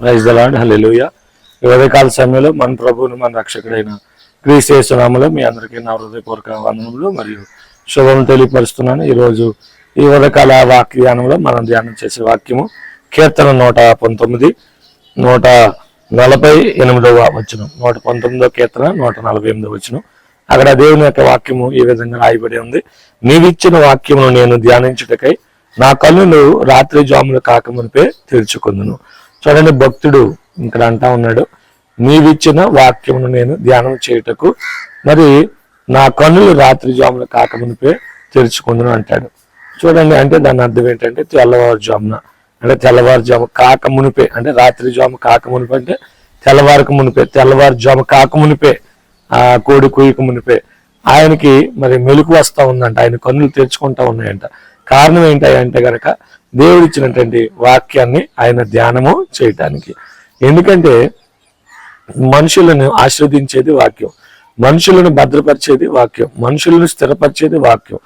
Praise the Lord hallelujah ఈ ఉదయకాల సమయంలో మన ప్రభువును మన రక్షకుడైన క్రీస్తేశ్వరాములో మీ అందరికీ నా హృదయపూర్వక వందనములు మరియు శుభం తెలియపరుస్తున్నాను. ఈరోజు ఈ ఉదకాల వాక్యానంలో మనం ధ్యానం చేసే వాక్యము కీర్తన నూట పంతొమ్మిది నూట నలభై ఎనిమిదవ వచనం. నూట పంతొమ్మిదవ కీర్తన నూట నలభై ఎనిమిదవ వచనం. అక్కడ దేవుని యొక్క వాక్యము ఈ విధంగా రాయబడి ఉంది. నీవిచ్చిన వాక్యమును నేను ధ్యానించుటకై నా కన్నులు రాత్రి జాములు కాకమునిపే తెరుచుకుందును. చూడండి భక్తుడు ఇక్కడ అంటా ఉన్నాడు నీవిచ్చిన వాక్యమును నేను ధ్యానం చేయుటకు మరి నా కన్నులు రాత్రి జామున కాకమునిపే తెరుచుకుందును అంటాడు. చూడండి అంటే దాని అర్థం ఏంటంటే తెల్లవారుజామున అంటే తెల్లవారుజాము కాక మునిపే అంటే రాత్రి జాము కాక మునిపే అంటే తెల్లవారుకు మునిపే తెల్లవారుజాము కాక మునిపే ఆ కోడి కుయ్యకు మునిపే. ఆయనకి మరి మెలకు వస్తా ఉందంట ఆయన కన్నులు తెరుచుకుంటా ఉన్నాయంట. కారణం ఏంటంటే గనక దేవుడు ఇచ్చినటువంటి వాక్యాన్ని ఆయన ధ్యానము చేయటానికి. ఎందుకంటే మనుషులను ఆస్వాదించేది వాక్యం. మనుషులను భద్రపరిచేది వాక్యం. మనుషులను స్థిరపరిచేది వాక్యం.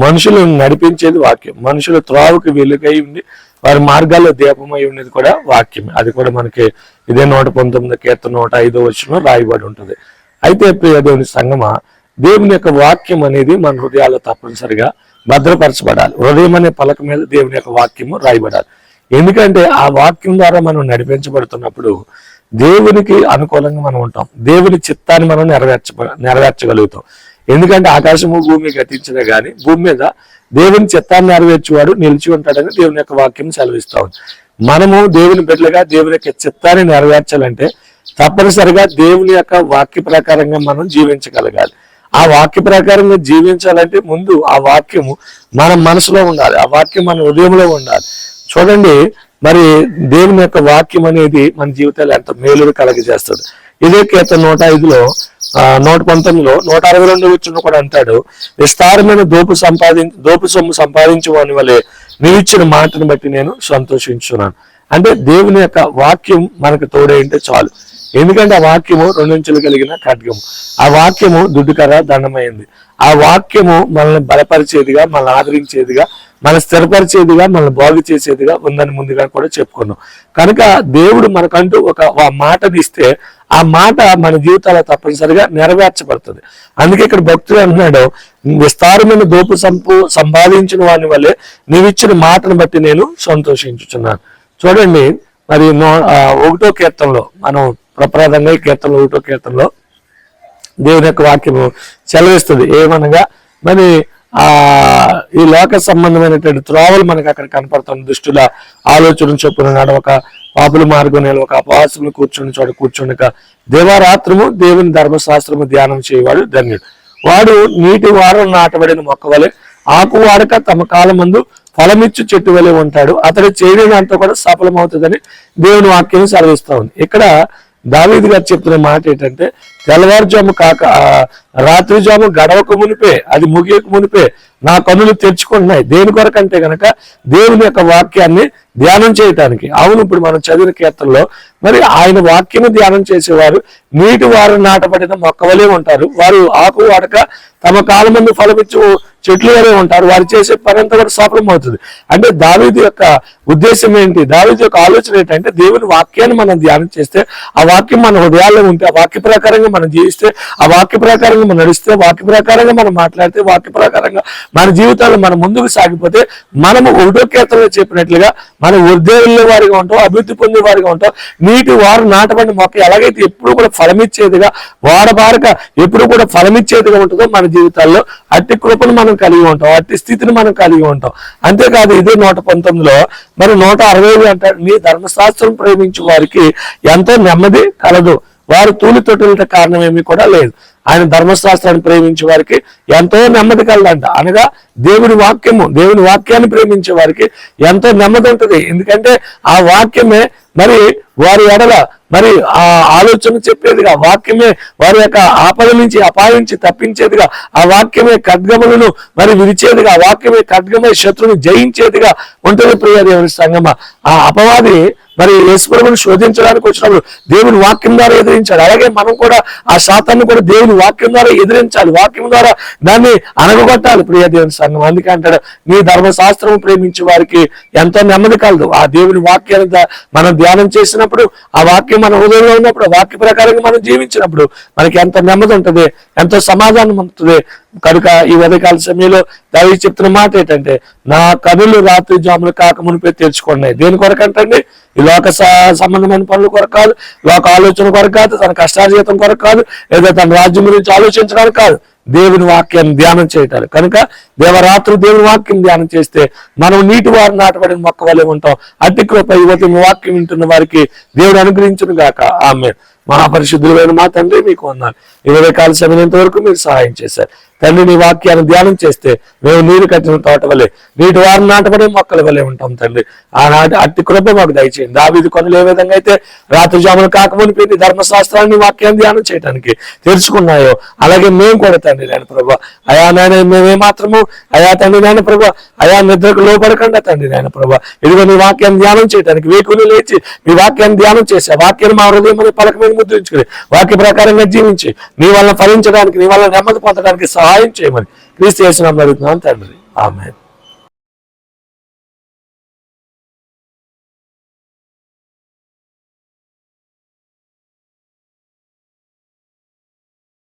మనుషులను నడిపించేది వాక్యం. మనుషుల త్రోవకు వెలుగై ఉండి వారి మార్గాల్లో దీపమై ఉండేది కూడా వాక్యమే. అది కూడా మనకి ఇదే నూట పంతొమ్మిది కీర్తన నూట ఐదో వచ్చిన రాయబడి ఉంటుంది. అయితే ప్రియదేవుని సంగమ దేవుని యొక్క వాక్యం అనేది మన హృదయాల్లో తప్పనిసరిగా భద్రపరచబడాలి. హృదయం అనే పలక మీద దేవుని యొక్క వాక్యము రాయబడాలి. ఎందుకంటే ఆ వాక్యం ద్వారా మనం నడిపించబడుతున్నప్పుడు దేవునికి అనుకూలంగా మనం ఉంటాం. దేవుని చిత్తాన్ని మనం నెరవేర్చ నెరవేర్చగలుగుతాం. ఎందుకంటే ఆకాశము భూమి గతించినా గానీ భూమి మీద దేవుని చిత్తాన్ని నెరవేర్చేవాడు నిలిచి ఉంటాడని దేవుని యొక్క వాక్యం సెలవిస్తా మనము దేవుని బిడ్డలుగా దేవుని యొక్క చిత్తాన్ని నెరవేర్చాలంటే తప్పనిసరిగా దేవుని యొక్క వాక్య ప్రకారంగా మనం జీవించగలగాలి. ఆ వాక్య ప్రకారంగా జీవించాలంటే ముందు ఆ వాక్యము మన మనసులో ఉండాలి. ఆ వాక్యం మన హృదయంలో ఉండాలి. చూడండి మరి దేవుని యొక్క వాక్యం అనేది మన జీవితాలు ఎంత మేలుడు కలగజేస్తుంది. ఇదే కీర్తన నూట ఐదులో ఆ, నూట పంతొమ్మిదిలో నూట అరవై రెండు వచ్చిన కూడా అంటాడు విస్తారమైన దోపు సంపాదించి దోపు సొమ్ము సంపాదించు వాని వలె నీవు ఇచ్చిన మాటను బట్టి నేను సంతోషించున్నాను. అంటే దేవుని యొక్క వాక్యం మనకు తోడే చాలు. ఎందుకంటే ఆ వాక్యము రెండంచెలు కలిగిన ఖడ్గము. ఆ వాక్యము దుడ్డుకర దండమైంది. ఆ వాక్యము మనల్ని బలపరిచేదిగా మనల్ని ఆదరించేదిగా మన స్థిరపరిచేదిగా మనల్ని బాగు చేసేదిగా ఉందని ముందుగా కూడా చెప్పుకున్నాం. కనుక దేవుడు మనకంటూ ఒక ఆ మాటని ఇస్తే ఆ మాట మన జీవితాల తప్పనిసరిగా నెరవేర్చబడుతుంది. అందుకే ఇక్కడ భక్తుడు అంటున్నాడు విస్తారమైన దోపు సంపు సంపాదించిన వాని వల్లే నీవిచ్చిన మాటను బట్టి నేను సంతోషించుచున్నాను. చూడండి మరి నో ఒకటో కీర్తనలో మనం ప్రప్రదంగా ఈ కీర్తనలో ఒకటో కీర్తనలో దేవుని యొక్క వాక్యము సెలవిస్తుంది. ఏమనగా మరి ఆ ఈ లోక సంబంధమైనటువంటి త్రోవలు మనకు అక్కడ కనపడుతుంది. దుష్టుల ఆలోచన చొప్పున నడవక పాపుల మార్గం నిలవక అపవాసులు కూర్చుని చోట కూర్చుండక దేవారాత్రము దేవుని ధర్మశాస్త్రము ధ్యానం చేయవాడు ధన్యుడు. వాడు నీటి వారం నాటబడిన మొక్క వలె ఆకు వాడక తమ కాలం ముందు ఫలమిచ్చు చెట్టు వలె ఉంటాడు. అతడు చేయడంతా కూడా సఫలమవుతుందని దేవుని వాక్యం సెలవిస్తా ఉంది. ఇక్కడ దావీదు గారు చెప్తున్న మాట ఏంటంటే తెల్లవారుజాము కాక రాత్రిజాము గడవక మునిపే అది ముగియక మునిపే నా కన్నులు తెరుచుకుంటున్నాయి. దేని కొరకంటే గనక దేవుని యొక్క వాక్యాన్ని ధ్యానం చేయటానికి. అవును ఇప్పుడు మనం చదివిన కీర్తనలో మరి ఆయన వాక్యం ధ్యానం చేసేవారు నీటి వారు నాటబడిన మొక్క వలె ఉంటారు. వారు ఆకు వాడక తమ కాలం ఫలమిచ్చు చెట్లు వలె ఉంటారు. వారు చేసే పని అంతా కూడా సఫలం అవుతుంది. అంటే దావీదు యొక్క ఉద్దేశం ఏంటి? దావీదు యొక్క ఆలోచన ఏంటంటే దేవుని వాక్యాన్ని మనం ధ్యానం చేస్తే ఆ వాక్యం మన హృదయాల్లో ఉంటే ఆ వాక్య ప్రకారంగా మనం జీవిస్తే ఆ వాక్య ప్రకారంగా మనం నడిస్తే వాక్య ప్రకారంగా మనం మాట్లాడితే వాక్య ప్రకారంగా మన జీవితాల్లో మనం ముందుకు సాగిపోతే మనము ఒకటో కీర్తనలో చెప్పినట్లుగా మనం ఉద్యోగుల వారిగా ఉంటాం అభివృద్ధి పొందే వారిగా ఉంటాం. నీటి వారు నాటబడిన మొక్క ఎలాగైతే ఎప్పుడు కూడా ఫలమిచ్చేదిగా వాడబారక ఎప్పుడు కూడా ఫలమిచ్చేదిగా ఉంటుందో మన జీవితాల్లో అట్టి కృపను మనం కలిగి ఉంటాం అట్టి స్థితిని మనం కలిగి ఉంటాం. అంతేకాదు ఇదే నూట పంతొమ్మిదిలో మరి నూట అరవై అంటాడు నీ ధర్మశాస్త్రం ప్రేమించు వారికి ఎంతో నెమ్మది కలదు. వారు తూలి తొట్టులట కారణం ఏమీ కూడా లేదు. ఆయన ధర్మశాస్త్రాన్ని ప్రేమించే వారికి ఎంతో నెమ్మది కలదంట. అనగా దేవుని వాక్యము దేవుని వాక్యాన్ని ప్రేమించే వారికి ఎంతో నెమ్మది ఉంటుంది. ఎందుకంటే ఆ వాక్యమే మరి వారి ఎడల మరి ఆ ఆలోచన చెప్పేదిగా వాక్యమే వారి యొక్క ఆపద నుంచి అపాయం నుంచి తప్పించేదిగా ఆ వాక్యమే ఖడ్గములను మరి విరిచేదిగా వాక్యమే ఖడ్గమే శత్రువును జయించేదిగా ఉంటుంది ప్రియ దేవుని సంగమ. ఆ అపవాది మరి యేసుప్రభుని శోధించడానికి వచ్చినప్పుడు దేవుని వాక్యం ద్వారా ఎదిరించాడు. అలాగే మనం కూడా ఆ శాతాన్ని కూడా దేవుని వాక్యం ద్వారా ఎదిరించాలి. వాక్యం ద్వారా దాన్ని అనగొట్టాలి ప్రియ దేవుని సంఘం అందుకే అంటాడు నీ ధర్మశాస్త్రం ప్రేమించే వారికి ఎంతో నెమ్మది కలదు. ఆ దేవుని వాక్యాన్ని మనం ధ్యానం చేసిన ఉన్నప్పుడు ఆ వాక్యం మన హృదయంలో ఉన్నప్పుడు వాక్య ప్రకారంగా మనం జీవించినప్పుడు మనకి ఎంత నెమ్మది ఉంటుంది ఎంతో సమాధానం ఉంటుంది కనుక ఈ ఉదయకాల సమయంలో దైవ చెప్తున్న మాట ఏంటంటే నా కనులు రాత్రి జాములు కాక మునిపే తెరుచుకున్నాయి దేని కొరకంటండి ఈ లోక సంబంధమైన పనుల కొరకు కాదు లోక ఆలోచన కొరకు కాదు తన కష్టార్జితం కొరకు కాదు లేదా తన రాజ్యం గురించి ఆలోచించడానికి కాదు. దేవుని వాక్యాన్ని ధ్యానం చేయటానికి కనుక దేవరాత్రి దేవుని వాక్యం ధ్యానం చేస్తే మనం నీటి వారు నాటబడిన మొక్క వల్లే ఉంటాం. అతి కృప యువతి వాక్యం వింటున్న వారికి దేవుడు అనుగ్రహించును గాక. ఆమె మహాపరిశుద్ధులైన మా తండ్రి మీకు వందాలు. ఇరవై కాల సమయంత వరకు మీరు సహాయం చేశారు? తండ్రి నీ వాక్యాన్ని ధ్యానం చేస్తే మేము నీరు కట్టిన తోట వలె నీటి వారం నాటబడే మొక్కల వలె ఉంటాం తండ్రి. ఆనాటి అట్టి కృప మాకు దయచేయండి. దావీది కొనలు ఏ విధంగా అయితే రాత్రి జామున పెట్టి ధర్మశాస్త్రాన్ని వాక్యాన్ని ధ్యానం చేయడానికి తెలుసుకున్నాయో అలాగే మేము కూడా తండ్రి నాయన ప్రభా. అయా నాయన మేమే మాత్రము. అయా తండ్రి నాయన ప్రభా. అయా నిద్రకు లోపడకుండా తండ్రి నాయన ప్రభా. ఇదిగో నీ వాక్యాన్ని ధ్యానం చేయడానికి వేకుని లేచి మీ వాక్యాన్ని ధ్యానం చేసే వాక్యాన్ని మా హృదయం పలక మీద ముద్రించుకుని వాక్య ప్రకారంగా జీవించి నీ వల్ల ఫలించడానికి నీ వల్ల నెమ్మది పొందడానికి సహాయం చేయమని. క్రీస్తు చేసిన అడుగుతున్నాను తండ్రి. ఆమె